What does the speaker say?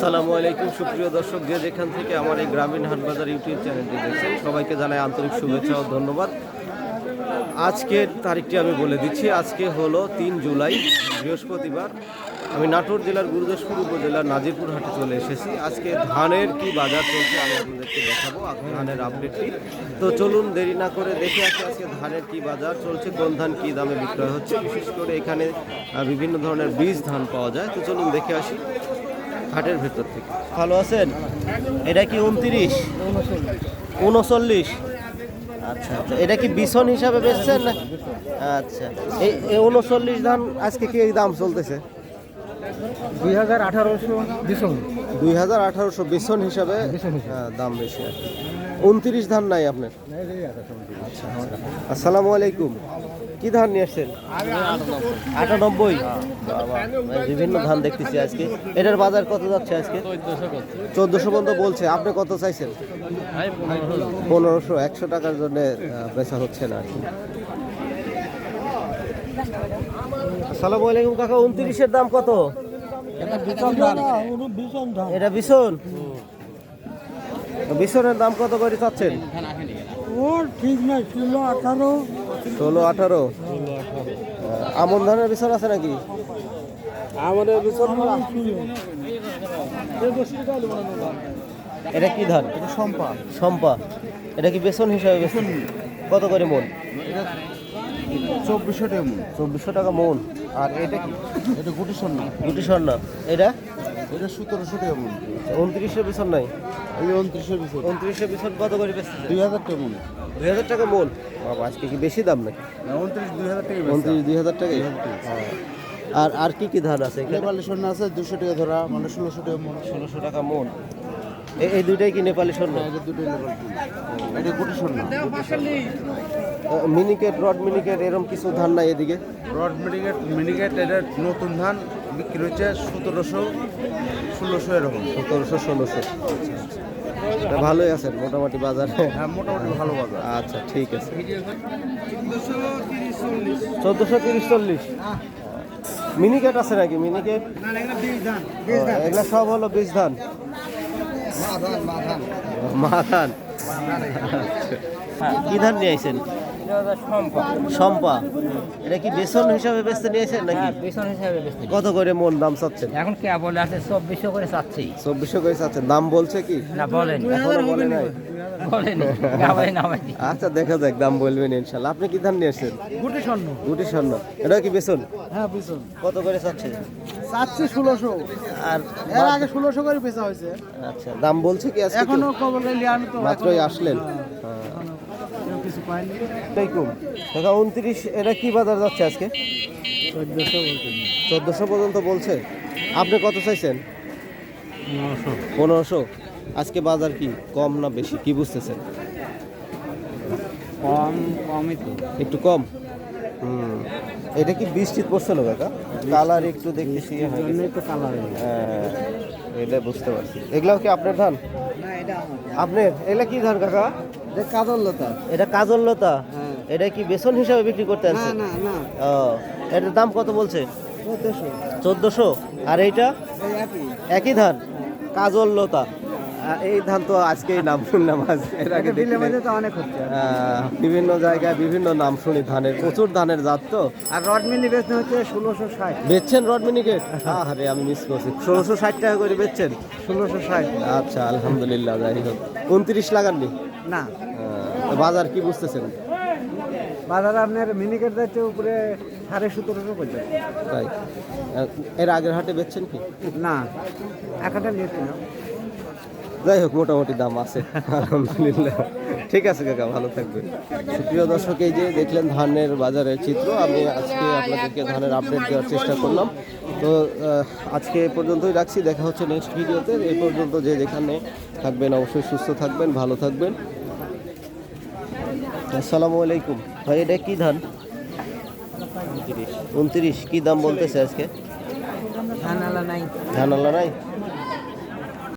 আসসালামু আলাইকুম, সুপ্রিয় দর্শক, যে যেখান থেকে আমার এই গ্রামীণ হাটবাজার ইউটিউব চ্যানেলটি দেখছেন, সবাইকে জানাই আন্তরিক শুভেচ্ছা ও ধন্যবাদ। আজকের তারিখটি আমি বলে দিচ্ছি, আজকে হলো তিন জুলাই, বৃহস্পতিবার। আমি নাটোর জেলার গুরুদাসপুর উপজেলার নাজিরপুর হাটে চলে এসেছি। আজকে ধানের কি বাজার চলছে আমি আপনাদেরকে দেখাবো ধানের আপডেটটি তো চলুন দেরি না করে দেখে আসি আজকে ধানের কি বাজার চলছে, কোন ধান কি দামে বিক্রয় হচ্ছে। বিশেষ করে এখানে বিভিন্ন ধরনের বীজ ধান পাওয়া যায়। তো চলুন দেখে আসি। হাটের ভেতর থেকে। ভালো আছেন? এটা কি উনত্রিশ? উনচল্লিশ। আচ্ছা আচ্ছা। এটা কি বিছন হিসাবে বেচছেন না? আচ্ছা। এই উনচল্লিশ ধান আজকে কি এই দাম চলতেছে? দুই হাজার আঠারোশো দিশন দুই হাজার আঠারোশো বিছন হিসাবে হ্যাঁ, দাম বেশি আর কি। উনত্রিশ ধান নাই আপনার? আচ্ছা আচ্ছা। আসসালামু আলাইকুম। কি ধান নিয়ে আসছেন? আটানব্বই। বিভিন্ন ধান দেখতেছি আজকে। এটার বাজার কত যাচ্ছে আজকে? চোদ্দশো পর্যন্ত বলছে। আপনি কত চাইছেন? পনেরোশো একশো টাকার জন্য বেচা হচ্ছে না আর কি। আসসালামু আলাইকুম কাকা উনত্রিশের দাম কত? এটা বিছন? বিছনের দাম কত করে চাচ্ছেন? ওর ঠিক নাই আঠারো। ষোলো আঠারো? আমন ধানের বিছন আছে নাকি? বিশন এটা কি ধান? সম্পা সম্পা এটা কি বেসন হিসাবে বেসন? কত করে মন? চব্বিশশো টাকা মন। চব্বিশশো টাকা মন। আর এটা কি? এটা গুটি স্বর্ণ। গুটি স্বর্ণ। এটা? এটা সতেরোশো টাকা মন। উনত্রিশের বেসন নাই? এই উনত্রিশের বিশন উনত্রিশের বেসন কত করে বেচতেছে? দুই হাজার টাকা মন। দুই হাজার টাকা মন? বাবা আজকে কি বেশি দাম নাকি? উনত্রিশ দুই হাজার টাকা উনত্রিশ দুই হাজার টাকা আর আর কি কি ধান আছে নেপালি স্বর্ণ আছে দুশো টাকা ধরা মানে ষোলোশো টাকা মন। ষোলোশো টাকা মন। এই- দুইটাই কি নেপালি স্বর্ণ? এটা দুটো নেপাল এটা গুটি স্বর্ণ। মিনিকেট রড মিনিকেট এরকম কিছু ধান নাই এদিকে? রড মিনিকেট মিনিকেট এটা নতুন ধান। বিক্রি হচ্ছে সতেরোশো ষোলোশো এরকম। সতেরোশো ষোলোশো। ভালোই আছেন মোটামুটি বাজার। হ্যাঁ মোটামুটি ভালো বাজার। আচ্ছা ঠিক আছে। চোদ্দোশো তিরিশ চল্লিশ। মিনিকেট আছে নাকি? মিনিকেট? এগুলা সব হলো বীজ ধান। মা ধান। কি ধান নিয়ে আইছেন? সম্পা এটা কি বেসন হিসাবে বেচতে নিয়েছেন নাকি? হ্যাঁ, বেসন হিসাবে বেচতে কত করে মন দাম চাচ্ছেন? এখন কে বলে আছে চব্বিশশো করে চাচ্ছি। চব্বিশশো করে চাচ্ছেন। দাম বলছে কি? না বলেন। এখনও বলে নাই। আচ্ছা দেখা যাক দাম বলবেন ইনশাল্লাহ। আপনি কি ধান নিয়ে এসেছেন গুটি স্বর্ণ। গুটি স্বর্ণ। এটা কি বেসন? হ্যাঁ বিশন কত করে চাচ্ছেন? চাচ্ছি ষোলোশো। আর এর আগে ষোলোশো করে পেশা হয়েছে। আচ্ছা দাম বলছে কি আজকে এখনও আমি তো মাত্রই আসলেন। পাইনি আসসালামাইকুম টাকা উনত্রিশ এটা কি বাজার যাচ্ছে আজকে? চোদ্দোশো পর্যন্ত বলছে। আপনি কত চাইছেন? পনেরোশো। আজকে বাজার কি কম না বেশি? কি বুঝতেছেন? কম কমই তো। একটু কম? হুম। এটা কি বৃষ্টি পড়ছিল কাকা? কালার একটু দেখতেছি। হয়ে কালার হ্যাঁ। এটা বুঝতে পারছি। এগুলাও কি আপনার ধান? আপনার এগুলা কি ধান কাকা? কাজল লতা। এটা কাজল লতা? হ্যাঁ। এটা কি বেসন হিসাবে বিক্রি করতে না না ও এটার দাম কত বলছে? চোদ্দশো। আর এইটা? একই। ধান? কাজল লতা। আ, এই ধান তো আজকেই নাম শুনলাম আজ এর আগে হচ্ছে। বিভিন্ন জায়গায় বিভিন্ন নাম শুনি ধানের প্রচুর ধানের জাত তো। আর রড মিলি বেচতে হচ্ছে ষোলোশো ষাট। বেচছেন রড মিনিকেট আরে আমি মিস করছি। ষোলোশো ষাট টাকা করে বেচছেন? ষোলোশো ষাট। আচ্ছা আলহামদুলিল্লাহ যাই হোক। উনত্রিশ লাগাননি? না। তো বাজার কি বুঝতেছেন? বাজারে আপনার মিনিকেট যাচ্ছে উপরে সাড়ে সতেরোশো পর্যন্ত। তাই। এর আগের হাটে বেচছেন কি? না একটা নিতে না যাই হোক মোটামুটি দাম আছে আলহামদুলিল্লাহ। ঠিক আছে কাকা ভালো থাকবেন। সুপ্রিয় দর্শক এই যে দেখলেন ধানের বাজারের চিত্র আমি আজকে আপনাদেরকে ধানের আপডেট দেওয়ার চেষ্টা করলাম। তো আজকে এ পর্যন্তই রাখছি দেখা হচ্ছে নেক্সট ভিডিওতে এই পর্যন্ত যে যেখানে থাকবেন অবশ্যই সুস্থ থাকবেন ভালো থাকবেন। আসসালামু আলাইকুম। ভাই এটা কী ধান? উনত্রিশ। কী দাম বলতেছে আজকে? ধান আলা নাই। ধান আল্লাহ নাই?